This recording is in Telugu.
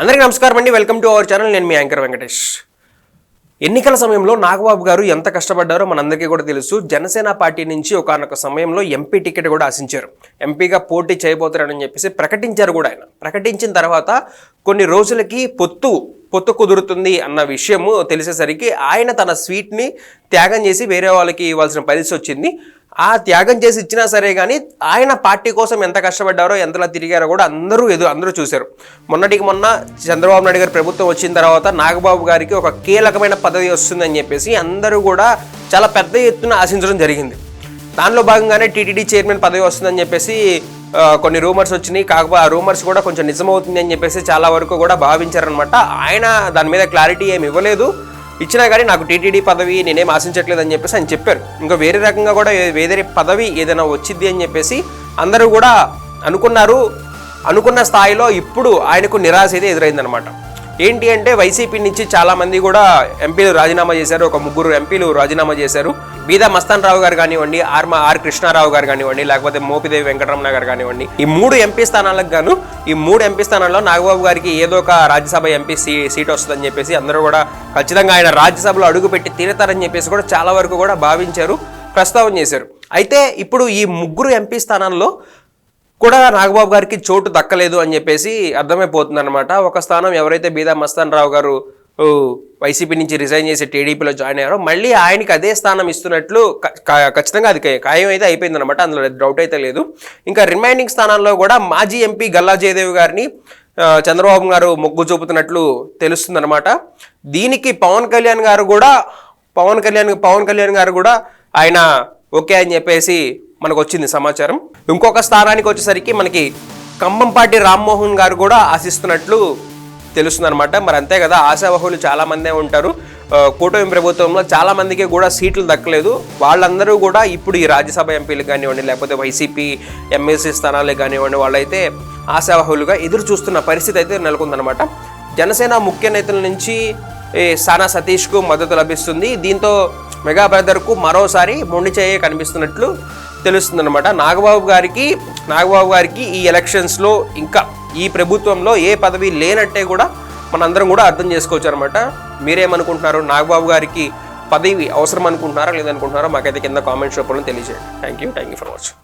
అందరికీ నమస్కారం అండి. Welcome to our channel. నేను మీ యాంకర్ వెంకటేష్. ఎన్నికల సమయంలో నాగబాబు గారు ఎంత కష్టపడ్డారో మనందరికీ కూడా తెలుసు. జనసేన పార్టీ నుంచి ఒకనొక సమయంలో ఎంపీ టికెట్ కూడా ఆశించారు. ఎంపీగా పోటీ చేయబోతున్నారని చెప్పేసి ప్రకటించారు కూడా ఆయన. ప్రకటించిన తర్వాత కొన్ని రోజులకి పొత్తు పొత్తు కుదురుతుంది అన్న విషయము తెలిసేసరికి ఆయన తన స్వీట్ని త్యాగం చేసి వేరే వాళ్ళకి ఇవ్వాల్సిన పరిస్థితి వచ్చింది. ఆ త్యాగం చేసి ఇచ్చినా సరే కానీ ఆయన పార్టీ కోసం ఎంత కష్టపడ్డారో ఎంతలా తిరిగారో కూడా అందరూ ఎదు అందరూ చూశారు. మొన్నటికి మొన్న చంద్రబాబు నాయుడు గారి ప్రభుత్వం వచ్చిన తర్వాత నాగబాబు గారికి ఒక కీలకమైన పదవి వస్తుందని చెప్పేసి అందరూ కూడా చాలా పెద్ద ఎత్తున ఆశించడం జరిగింది. దానిలో భాగంగానే టీటీడీ చైర్మన్ పదవి వస్తుందని చెప్పేసి కొన్ని రూమర్స్ వచ్చినాయి. కాకపోతే ఆ రూమర్స్ కూడా కొంచెం నిజమవుతుంది అని చెప్పేసి చాలా వరకు కూడా భావించారనమాట ఆయన దాని మీద క్లారిటీ ఏమి ఇవ్వలేదు. ఇచ్చినా కానీ నాకు టీటీడీ పదవి నేనేం ఆశించట్లేదు అని చెప్పేసి ఆయన చెప్పారు. ఇంకా వేరే రకంగా కూడా వేరే పదవి ఏదైనా వచ్చింది అని చెప్పేసి అందరూ కూడా అనుకున్నారు. అనుకున్న స్థాయిలో ఇప్పుడు ఆయనకు నిరాశ అయితే ఎదురైందనమాట ఏంటి అంటే వైసీపీ నుంచి చాలామంది కూడా ఎంపీలు రాజీనామా చేశారు. ఒక ముగ్గురు ఎంపీలు రాజీనామా చేశారు. బీదా మస్తాన్ రావు గారు కానివ్వండి ఆర్ ఆర్ కృష్ణారావు గారు కానివ్వండి లేకపోతే మోపిదేవి వెంకటరమణ గారు కానివ్వండి ఈ మూడు ఎంపీ స్థానాలకు గాను ఈ మూడు ఎంపీ స్థానాల్లో నాగబాబు గారికి ఏదో ఒక రాజ్యసభ ఎంపీ సీ సీట్ వస్తుందని చెప్పేసి అందరూ కూడా ఖచ్చితంగా ఆయన రాజ్యసభలో అడుగుపెట్టి తీరతారని చెప్పేసి కూడా చాలా వరకు కూడా భావించారు ప్రస్తావన చేశారు. అయితే ఇప్పుడు ఈ ముగ్గురు ఎంపీ స్థానాల్లో కూడా నాగబాబు గారికి చోటు దక్కలేదు అని చెప్పేసి అర్థమైపోతుంది అనమాట ఒక స్థానం ఎవరైతే బీదా మస్తాన్ రావు గారు వైసీపీ నుంచి రిజైన్ చేసి టీడీపీలో జాయిన్ అయ్యారో మళ్ళీ ఆయనకి అదే స్థానం ఇస్తున్నట్లు ఖచ్చితంగా అది ఖాయం అయితే అయిపోయింది అనమాట అందులో డౌట్ అయితే లేదు. ఇంకా రిమైనింగ్ స్థానాల్లో కూడా మాజీ ఎంపీ గల్లా జయదేవ్ గారిని చంద్రబాబు గారు మొగ్గు చూపుతున్నట్లు తెలుస్తుందన్నమాట. దీనికి పవన్ కళ్యాణ్ గారు కూడా పవన్ కళ్యాణ్ పవన్ కళ్యాణ్ గారు కూడా ఆయన ఓకే అని చెప్పేసి మనకు వచ్చింది సమాచారం. ఇంకొక స్థానానికి వచ్చేసరికి మనకి కంబంపాటి రామ్మోహన్ గారు కూడా ఆశిస్తున్నట్లు తెలుస్తుంది అనమాట మరి అంతే కదా ఆశావహులు చాలామందే ఉంటారు. కూటమి ప్రభుత్వంలో చాలామందికి కూడా సీట్లు దక్కలేదు. వాళ్ళందరూ కూడా ఇప్పుడు ఈ రాజ్యసభ ఎంపీలు కానివ్వండి లేకపోతే వైసీపీ ఎమ్మెల్సీ స్థానాలే కానివ్వండి వాళ్ళైతే ఆశావహులుగా ఎదురు చూస్తున్న పరిస్థితి అయితే నెలకొందనమాట జనసేన ముఖ్య నేతల నుంచి సానా సతీష్కు మద్దతు లభిస్తుంది. దీంతో మెగా బ్రదర్కు మరోసారి మొండిచేయ కనిపిస్తున్నట్లు తెలుస్తుంది అనమాట నాగబాబు గారికి నాగబాబు గారికి ఈ ఎలక్షన్స్లో ఇంకా ఈ ప్రభుత్వంలో ఏ పదవి లేనట్టే కూడా మనందరం కూడా అర్థం చేసుకోవచ్చు అనమాట మీరేమనుకుంటున్నారు నాగబాబు గారికి పదవి అవసరం అనుకుంటున్నారా లేదనుకుంటున్నారా మాకైతే కింద కామెంట్స్ రూపంలో తెలియజేయండి. Thank you thank you for watching